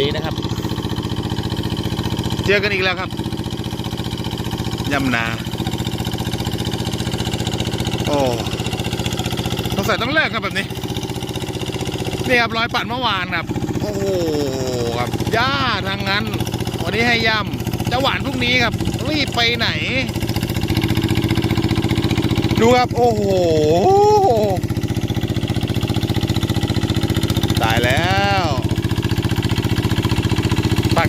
ดีนะครับ เจอกันอีกแล้วครับยำนาโอ้สงสัยต้องเลิกครับแบบนี้นี่ครับรอยปั่นเมื่อวานครับ โอ้โหครับย่าทางนั้น วันนี้ให้ย่ำจะหวานพรุ่งนี้ครับรีบไปไหน ดูครับ โอ้โห ตายแล้ว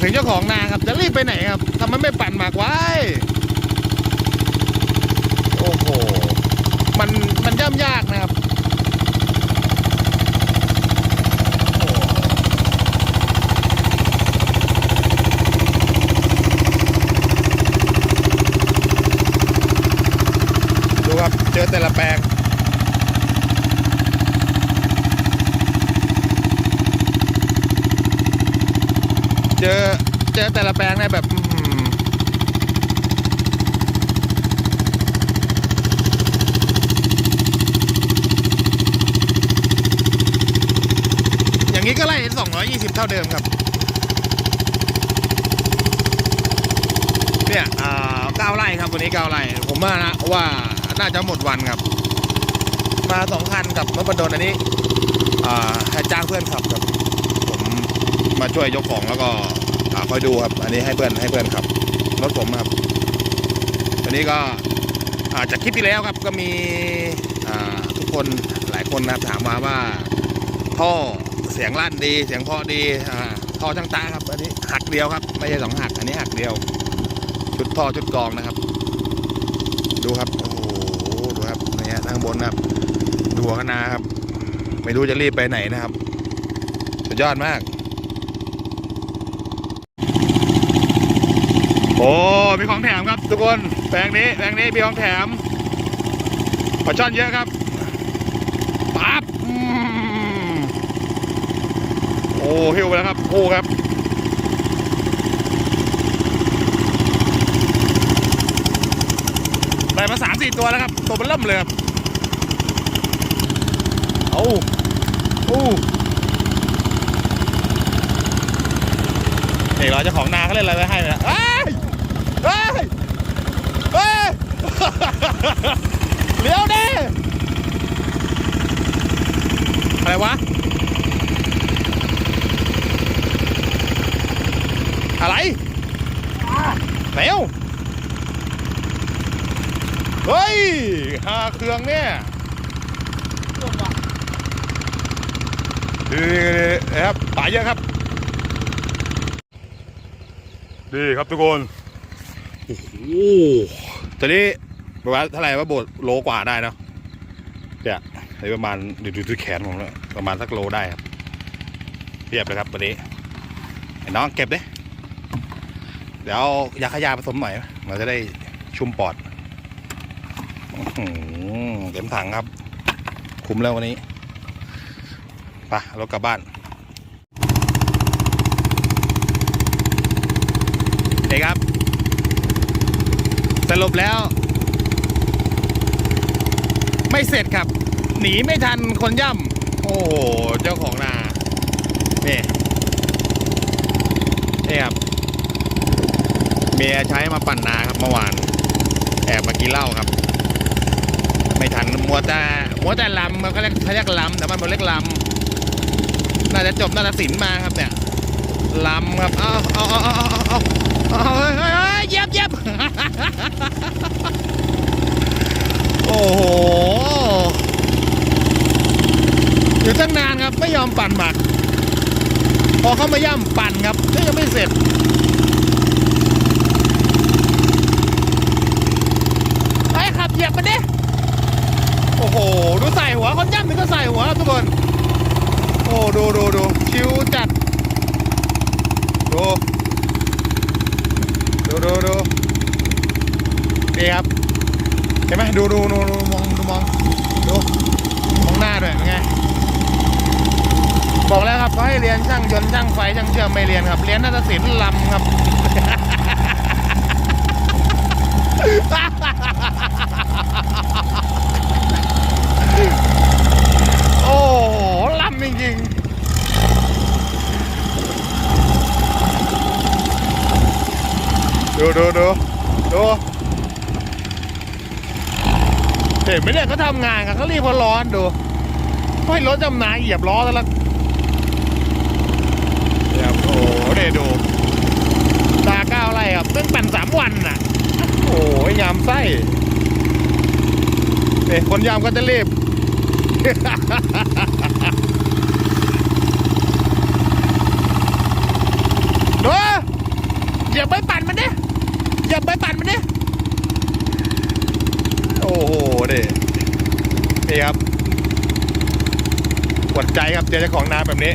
ถึงเจ้าของนาครับ จะรีบไปไหนครับทำไมไม่ปั่นหมากไว้ โอ้โห มันมันย่ำยากนะครับดูครับ เจอแต่ละแปลง เจอเจอแต่ละแปลงเนี่ยแบบอย่างนี้ก็ไล่220เท่าเดิมครับ เนี่ยอ่าเก้าไร่ครับวันนี้เก้าไร่ผมว่านะว่าน่าจะหมดวันครับ มาสองคันกับรถบรรทุกอันนี้อ่าให้จ้างเพื่อนขับครับ มาช่วยยกของแล้วก็อ่าคอยดูครับ อันนี้ให้เพื่อนให้เพื่อนขับรถผมครับวันนี้ก็อาจากคลิปที่แล้วครับก็มีทุกคนหลายคนนะครับถามมาว่าท่อเสียงลั่นดี เสียงเพราะดีอท่อช่างตาครับ อันนี้หักเดียวครับ ไม่ใช่สองหัก อันนี้หักเดียว ชุดท่อชุดกองนะครับ ดูครับโอ้โหดูครับนี่ฮะทางบนนะครับ ดูหัวคณาครับ ไม่รู้จะรีบไปไหนนะครับสุดยอดมาก โอ้ มีของแถมครับทุกคน แปลงนี้ แปลงนี้มีของแถมปลาช่อนเยอะครับปั๊บอืมโอ้หิวไปแล้วครับ โอ้ครับ ได้มาสามสี่ตัวแล้วครับ ตัวมันเริ่มเลยครับเอาอู้นี่เราจ้าของนาเขาเล่นอะไรไว้ให้นะ เอ้ยเฮ้ย เฮ้ย เลี้ยวดิอะไรวะ อะไรไหนวเฮ้ยหาเครื่องเนี่ยดีนะครับป่าเยอะครับ ดีครับทุกคน ตอนนี้ประมาณเท่าไหร่ว่าโบดโลกว่าได้เนาะเนี่ยในประมาณดูดูแขนผมแล้วประมาณสักโลได้ครับเรียบเลยครับวันนี้ไอ้น้องเก็บดิเดี๋ยวยาขยาผสมหน่อยเราจะได้ชุ่มปอดเต็มถังครับ คุ้มแล้ววันนี้ไปรถกลับบ้านเด็กครับ สรุปแล้ว ไม่เสร็จครับ หนีไม่ทันคนย่ำโอ้โห เจ้าของนานี่นี่ครับ เมียใช้มาปั่นนาครับเมื่อวาน แอบมากินเหล้าครับ ไม่ทันมัวแต่มัวแต่ลำเขาเรียกเขาเรียกลำแต่มันเป็นเรียกลำน่าจะจบน่าฏศิลป์มาครับเนี่ยลำครับ เอาเอาเอาเอาเอาเอา เอาเฮ้ยเฮ้ยเฮ้ยเหย็บเหย็บโอ้โห อยู่ตั้งนานครับ ไม่ยอมปั่นหมัก พอเข้ามาย่ำปั่นครับก็ยังไม่เสร็จไปขับเหยียบมันดิ โอ้โห ดูใส่หัวคนย่ำนี่ก็ใส่หัวครับทุกคน โอ้ ดูดูดู ชิวจัด ดู ดูดูดีครับ เห็นไหมดูดูดูดูมองดูมองดูมองหน้าด้วยไงบอกแล้วครับให้เรียนช่างยนต์ช่างไฟช่างเชื่อมไม่เรียนครับ เรียนนาฏศิลป์ลำครับ โอ้โหลำจริงๆ ดูดูดูดูเห็นไหมเนี่ยเขาทำงานกันเขารีบเขาร้อนดูให้รถจำนาเหยียบล้อแล้วละเนี่ยโอ้โหเดดูตาเก้าไรครับตั้งปั่นสามวันน่ะ โอ้ยยามไส้เนี่ยคนยามก็จะรีบดูอย่าไปปั่นมันดิอย่าไปปั่นมันดิโอ้โหเด็ นี่ครับปวดใจครับเจอเจ้าของนาแบบนี้